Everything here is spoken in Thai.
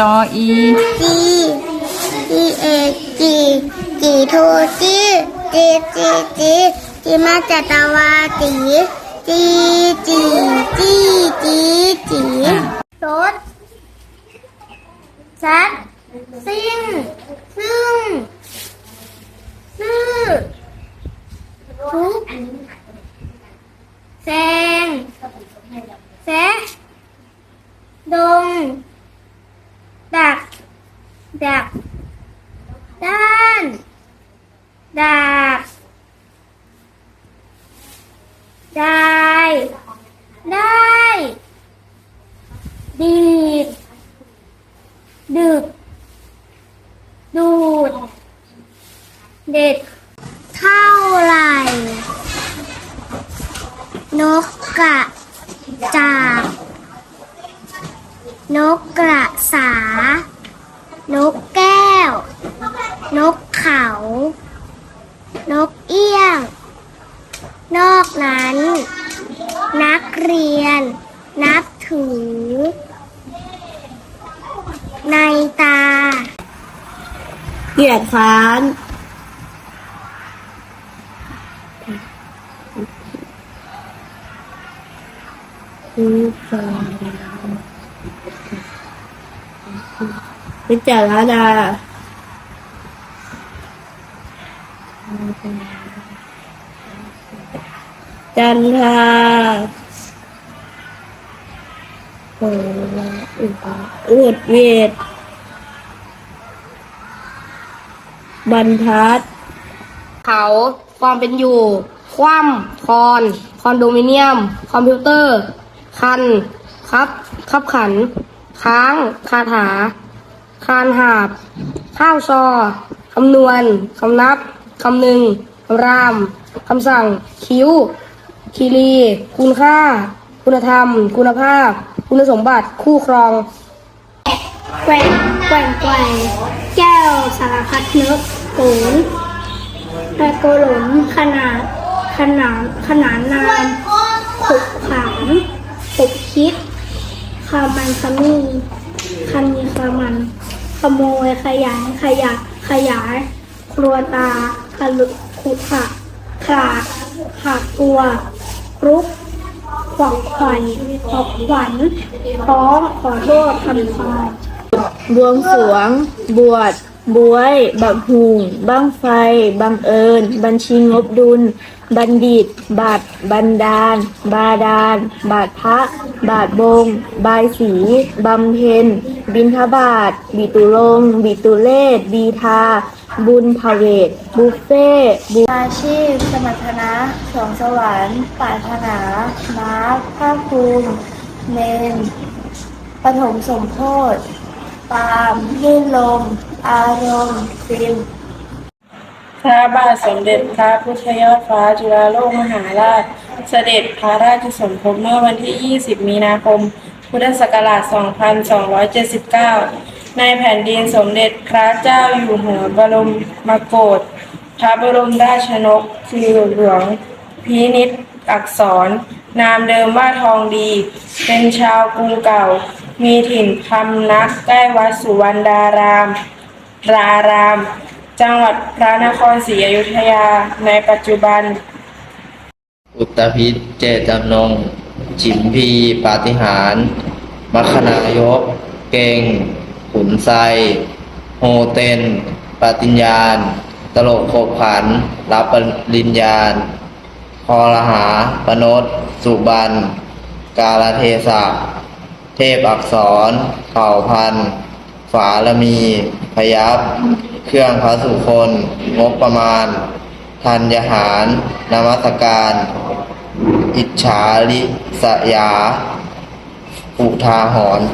จออีจีจีเอจีจีโทจีจีจีจีจีมาจากตะวาจีจีจีจีจีจีรถซัดซิ่งซึ่งซื่อทุกแซงแซดง ดัก ดัก ด้านดาบได้ ได้ ดีด ดึก ดูด เด็ด เท่าไหร่ นกกระจาบนกกระสา นกแก้ว นกเขา นกเอี้ยง นอกนั้น นักเรียน นับถือ ในตาเกียดค้านพิจารณา จันทราโอ้อุดเวทบรรทัด เขาความเป็นอยู่ คว่ำคอนคอนโดมิเนียม คอมพิวเตอร์ คัน ครับขับขัน ค้าง คาถา คานหาบ ข้าวซอ คำนวณ คำนับ คำหนึ่งคำราม คำสั่ง คิ้ว คีรี คุณค่า คุณธรรม คุณภาพ คุณสมบัติ คู่ครอง แกว่งแกว่งแกว่งแก้วสารพัดนึกโขนตะโกหลมขนาด ขนาดขนานนามขุกขามขุกคิดคามันขมีคำมีคามัน ขโมยขยายขยะขยาย ครัวตา ขลุขุขะขาขาตัวรุกขวักไขวัญขอกขวัญร้องขอโทษทำควาบวงสรวง บวชบวย บักหุงบังไฟ บังเอิญ บัญชีงบดุล บัณฑิต บัตร บันดาล บาดาล บาทพระ บาทบง บายสี บำเพ็ญ บินทบาท บิตุลง บิตุเลศบีทา บุญพเวทบุฟเฟ่บุอาชีพ สมรรถนะสองสวรรค์ปรารถนา มาร์คภาคภูมิเมนปฐมสมโพธปาล์มลื่นลม อารมณ์ฟิล์มพระบาทสมเด็จพระพุทธยอดฟ้าจุฬาโลกมหาราช เสด็จพระราชสมภพเมื่อวันที่ 20 มีนาคม พุทธศักราช 2279 ในแผ่นดินสมเด็จพระเจ้าอยู่หัวบรมมโกศพระบรมราชนกคือหลวงพินิจอักษร นามเดิมว่าทองดี เป็นชาวกรุงเก่า มีถิ่นพำนักใกล้วัดสุวรรณดาราม ราราม จังหวัดพระนครศรีอยุธยาในปัจจุบัน อุตภิษเจตจำนงฉิมพี ปาฏิหาร มัคคณายก เก่ง ขุนไซโฮเตนปฏิญญาณ ตลกโขบขัน รับปริญญาณคอรหา ปนดสุบัน กาลเทศะ เทพอักษร เผ่าพัน ฝาละมี พยับ เครื่องพระสุคน งบประมาณ ทัญญหาร นมัสการ อิจฉาลิสยา อุทาหรณ์